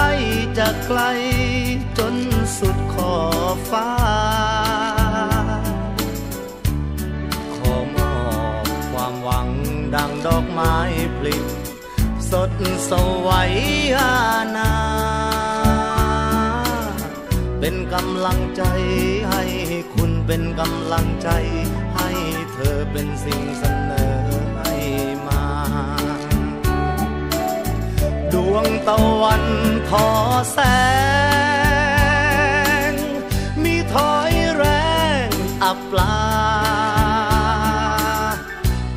ใกล้จะไกลจนสุดขอบฟ้า ขอมอบความหวังดังดอกไม้ปลิบสดสวัยอาณาเป็นกำลังใจให้คุณเป็นกำลังใจให้เธอเป็นสิ่งเสนอ วงตะวันทอแสง มีถอยแรงอับปลา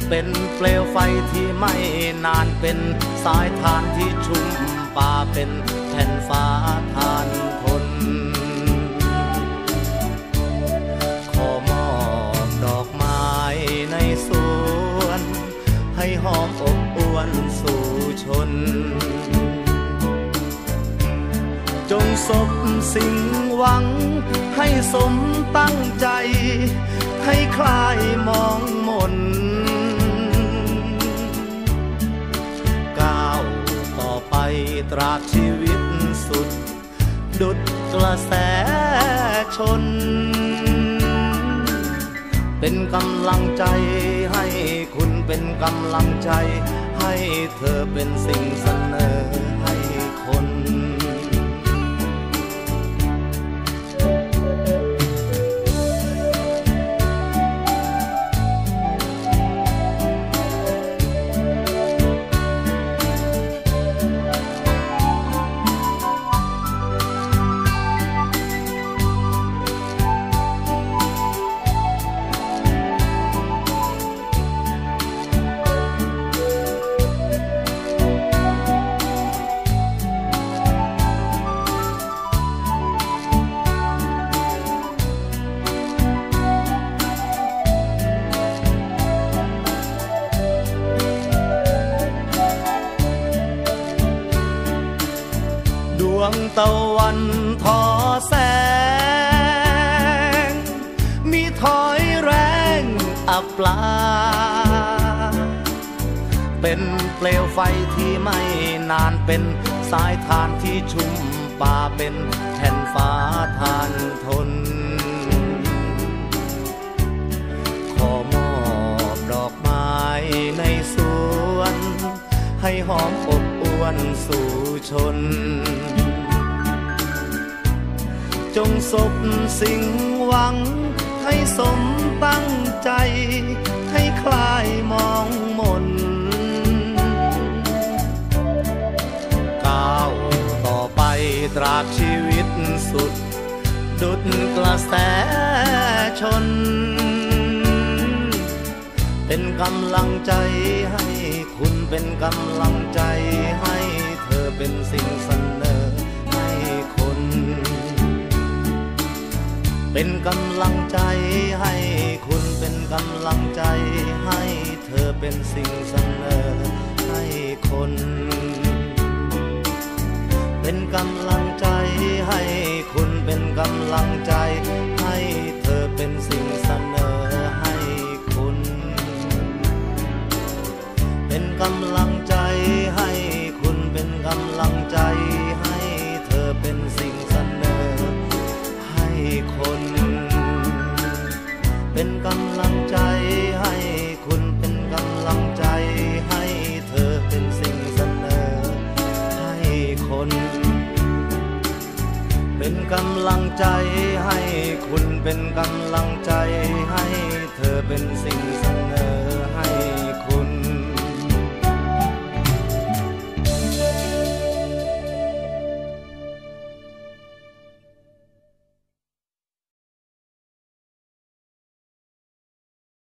เป็นเปลวไฟที่ไม่นานเป็นสายทานที่ชุ่มป่าเป็นแผ่นฟ้าทานทน ขอมอบดอกไม้ในสวน ให้หอมอบอวนสู่ชน จงสบสิ่งหวัง ให้สมตั้งใจ ให้คลายมองมนก้าวต่อไปตราบชีวิตสุด ดุดกระแสชน เป็นกำลังใจให้คุณเป็นกำลังใจ ให้เธอเป็นสิ่งเสนอให้คน วงตะวันทอแสง มีถอยแรงอับปลา เป็นเปลวไฟที่ไม่นานเป็นสายทานที่ชุ่มป่าเป็นแผ่นฟ้าทานทน ขอมอบดอกไม้ในสวน ให้หอมอบอวนสู่ชน จงสบสิ่งหวัง ให้สมตั้งใจ ให้คลายมองมนก้าวต่อไปตราบชีวิตสุด ดุดกระแสชน เป็นกำลังใจให้คุณเป็นกำลังใจ เป็นกำลังใจให้คุณเป็นกำลังใจให้เธอเป็นสิ่งเสนอให้คน เป็นกำลังใจให้คุณเป็นกำลังใจให้เธอเป็นสิ่งเสนอำลังใจให้คุณเป็นกำลังใจให้เธอเป็นสิ่ง